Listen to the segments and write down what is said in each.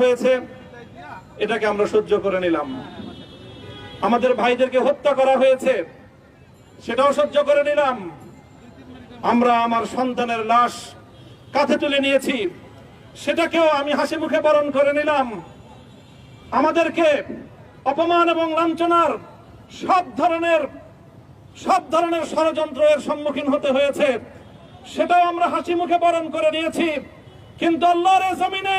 হয়েছে, এটাকে আমরা সহ্য করে নিলাম। আমাদের ভাইদেরকে হত্যা করা হয়েছে, সেটাও সহ্য করে নিলাম। আমরা আমার সন্তানের লাশ কাঁধে তুলে নিয়েছি, সেটাকেও আমি হাসি মুখে বরণ করে নিলাম। আমাদেরকে অপমান এবং লাঞ্ছনার সব ধরনের সব ধরনের ষড়যন্ত্রের সম্মুখীন হতে হয়েছে, সেটাও আমরা হাসি মুখে বরণ করে নিয়েছি। কিন্তু আল্লাহর জমিনে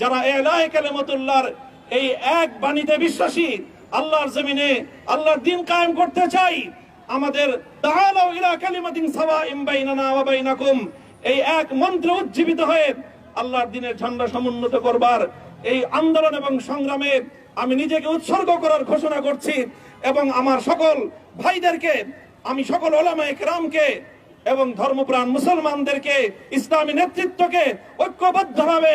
যারা এলায় কালেমতুল্লাহর এই এক বাণীতে বিশ্বাসী, আল্লাহর জমিনে আল্লাহর দিন কায়েম করতে চাই, আমাদের তাআলাউ ইলা কালিমাতিন সাওয়াইম এই এক মন্ত্র উজ্জীবিত হয়ে আল্লাহর দিনের ঝান্ডা সমুন্নত করবার এই আন্দোলন এবং সংগ্রামে আমি নিজেকে উৎসর্গ করার ঘোষণা করছি এবং আমার সকল ভাইদেরকে, আমি সকল ওলামায়ে কেরামকে এবং ধর্মপ্রাণ মুসলমানদেরকে, ইসলামী নেতৃত্বকে ঐক্যবদ্ধভাবে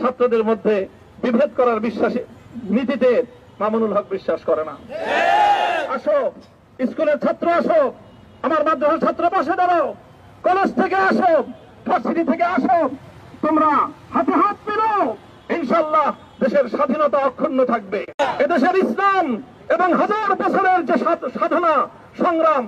ছাত্রদের মধ্যে বিভেদ করার বিশ্বাসী নীতিতে মামুনুল হক বিশ্বাস করে না। আসো, স্কুলের ছাত্র আসো, আমার মাদ্রাসার ছাত্র পাশে দাঁড়াও। কলেজ থেকে আসো, ভার্সিটি থেকে আসো, তোমরা হাতে হাত মিলাও ইনশাল্লাহ দেশের স্বাধীনতা অক্ষুণ্ণ থাকবে। এদেশের ইসলাম এবং হাজার বছরের যে সাধনা, সংগ্রাম